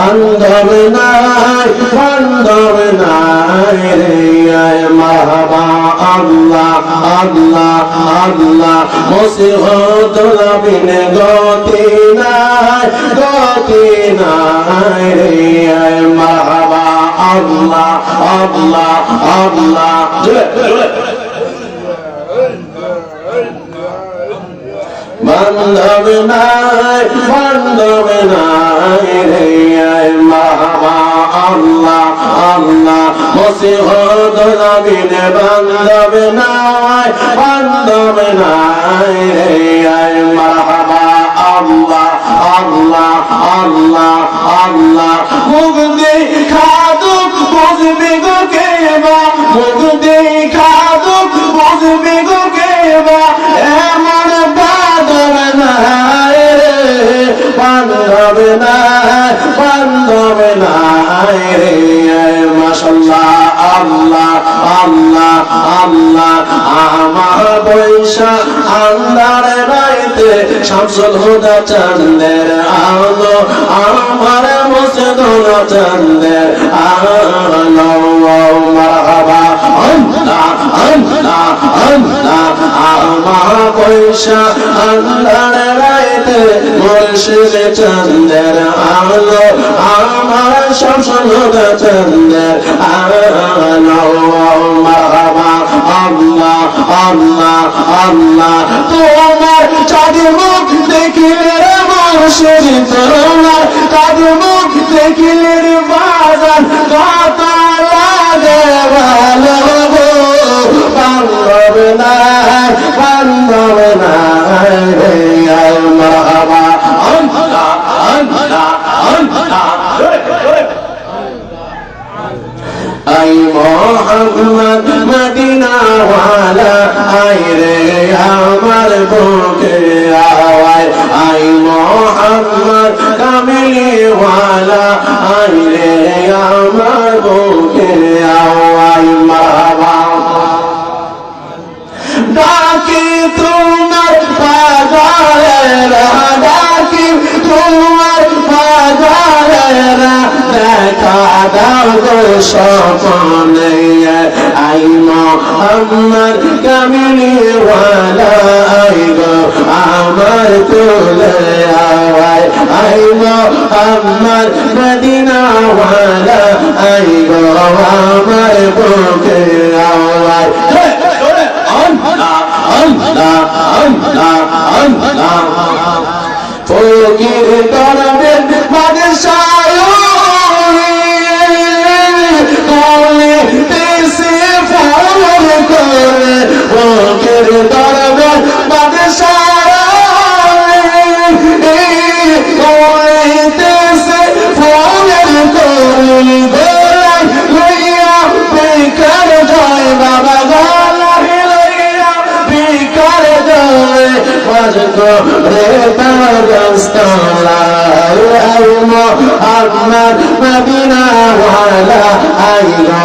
বান্ধব নাই বান্ধব নাই রে মাহবা আল্লাহ আল্লাহ আল্লাহ মুসিবত নবীনে গতি নাই গতি নাই রে মাহবা আল্লাহ আল্লাহ আল্লাহ বান্ধব নাই বান্ধব নাই রে মাহবা আল্লাহ আল্লাহ। মুসিবত নবীনে বান্ধব নাই বান্ধব নাই রে মাহবা আল্লাহ আল্লাহ আল্লাহ আল্লাহ। মুখ দেখাদুক বুঝবি গো কেবা মুখ দেখাদুক বুঝবি গো কেবা এমন বাদর নাই রে বান্ধব নাই বান্ধব নাই রে মাশাল্লাহ আল্লাহ আল্লাহ আল্লাহ আমার পয়সা আল্লাহর রাইতে শামসুল হুদা চন্দের আলো আমার মুসদুল চন্দের আলো মারহাবা আল্লাহ আল্লাহ আল্লাহ আমার পয়সা আল্লাহর রাইতে মুর্শিদ চন্দের আলো, আমার শামসুল হুদা চন্দের আলো মারহাবা আল্লাহ আল্লাহ আল্লাহ। তোমার চাঁদের মুখ দেখিলে রে মুর্শিদ তোমার চাঁদের মুখ দেখিলে রে বাজার কথা লাগে ভালো। গো আল্লাহ আল্লাহ আই মোহাম্মদ মদিনা ওয়ালা আই রে আমার বুকে আওয়ায় আই মোহাম্মদ কামিলি ওয়ালা আই রে আমার বুকে সপনে আই মোহাম্মদ কামিলি ওয়ালা, আই গো আমার কোলে আওয়াই আই মোহাম্মদ মদিনা ওয়ালা, আই বাজগো রে বাগস্তলায় আই মোহাম্মদ মদিনা ওয়ালা আই গো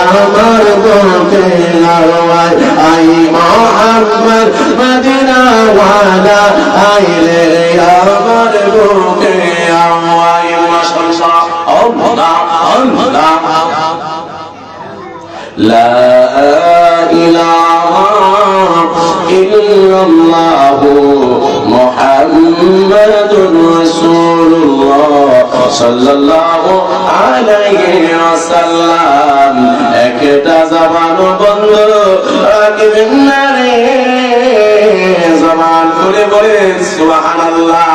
আমার বুকে আওয়াই আই মোহাম্মদ মদিনা ওয়ালা আই রে আমার বুকে আওয়াই মাশাআল্লাহ আল্লাহ আল্লাহ لا الله محمد رسول الله صلى الله عليه وسلم একটা জবান বন্ধ রাখবেন না রে জবান খুলে বলেন সুবহানাল্লাহ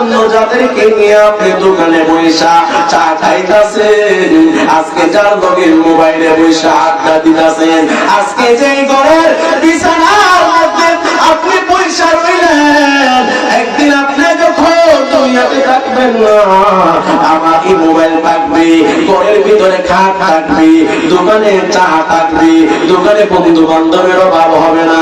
যাদেরকে নিয়ে আপনি দোকানে বৈশা, চা খাইতাছেন। আজকে যার লগের মোবাইলে বৈশা আড্ডা দিতাছেন। আজকে যে ঘরের বিছানার মধ্যে আপনি পয়সা রইলেন, একদিন আপনি যখন দুনিয়াতে থাকবেন না আমার এই মোবাইল থাকবে, ঘরের ভিতরে খাট থাকবে, দোকানে চা থাকবে, দোকানে বন্ধু বান্ধবের অভাব হবে না।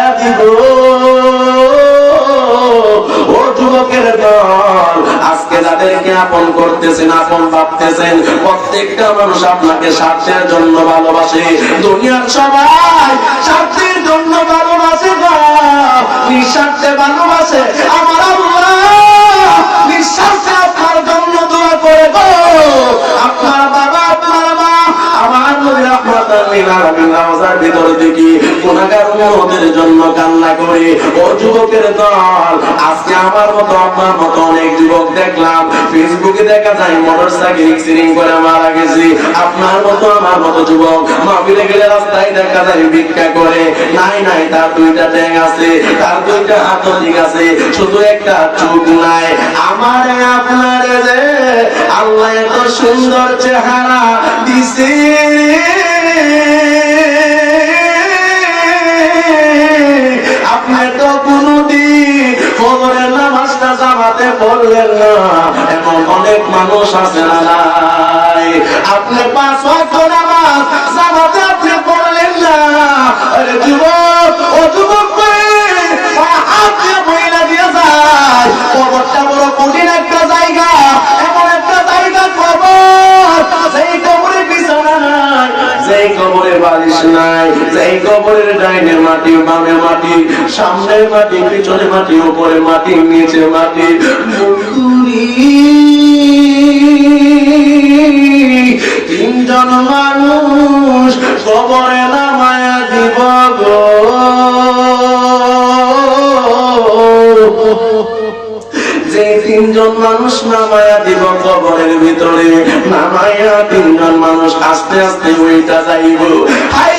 আপন করতেছেন, আপন ভাবতেছেন, প্রত্যেকটা মানুষ আপনাকে স্বার্থের জন্য ভালোবাসে। দুনিয়ার সবাই স্বার্থের জন্য ভালোবাসে। নিঃস্বার্থে ভালোবাসে আমার আল্লাহ। নিঃস্বার্থে আপনার জন্য দোয়া করে গো। আপনার মতো আমার মতো যুবক মাহফিলে গেলে রাস্তায় দেখা যায় ভিক্ষা করে। নাই নাই, তার দুইটা ট্যাং আছে, তার দুইটা হাত ঠিক আছে, শুধু একটা চোখ নাই। আমার আপনার যে আল্লাহ এত সুন্দর চেহারা দিছে। না অনেক আপনি পাঁচ ওয়াক্ত কবরের মাটি, বামে মাটি সামনের মাটি, পিছনে মাটি, উপরে মাটি, নিচে মাটি। তিনজন মানুষ কবরে নামায়া দিব যে তিনজন মানুষ নামায়া দিব কবরের ভিতরে, নামায়া তিনজন মানুষ আস্তে আস্তে ওইটা যাইব। হাই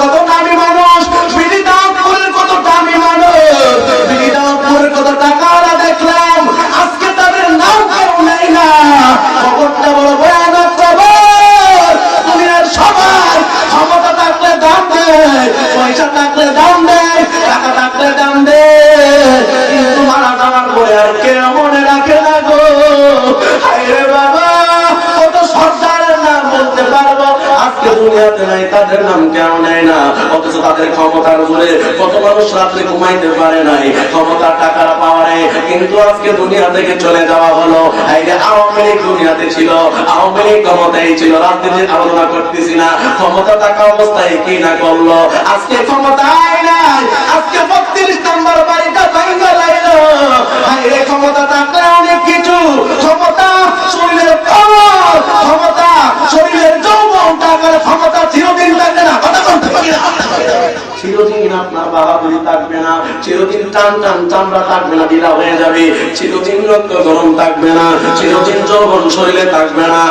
কত নামী মানুষ বিনিদামপুরের কত দামি মানুষ। বিনিদামপুরের কত টাকাওয়ালা দেখলাম, আজকে তাদের নাম কেউ নেই না। খবরটা বড় ভয়ানক খবর। দুনিয়ার ক্ষমতা থাকলে দাম দেয়, পয়সা থাকলে দাম দেয়, টাকা দাম দেয়। কিন্তু মারা পরে আর কেউ নাম কেউ নেয় না? অথচ তাদের ক্ষমতার জোরে কত মানুষ রাত্রে ঘুমাইতে পারে নাই। ক্ষমতার টাকার পাওয়ারে কিন্তু আজকে দুনিয়া থেকে চলে যাওয়া হলো। আওয়ামী লীগ দুনিয়াতে ছিল। আওয়ামী লীগ ক্ষমতায় ছিল। রাজনীতির আলোচনা করতেছি না। ক্ষমতা থাকা অবস্থায় কি না করল? আজকে ক্ষমতায় নাই। আজকে বত্রিশ নম্বর বাড়িটা ভাঙ্গা হাইরে ক্ষমতা থাকলে অনেক কিছু। ক্ষমতা শরীরের পাওয়ার ক্ষমতা শরীরের যৌবন টাকার ক্ষমতা চিরদিন থাকবে না কথা বলতে পারি না চিরদিন আপনার বাহাদুরি থাকবে না চিরদিন টান টান চামড়া থাকবে না, ঢিলা হয়ে যাবে। চিরদিন রক্ত গরম থাকবে না, চিরদিন যৌবন শরীরে থাকবে না।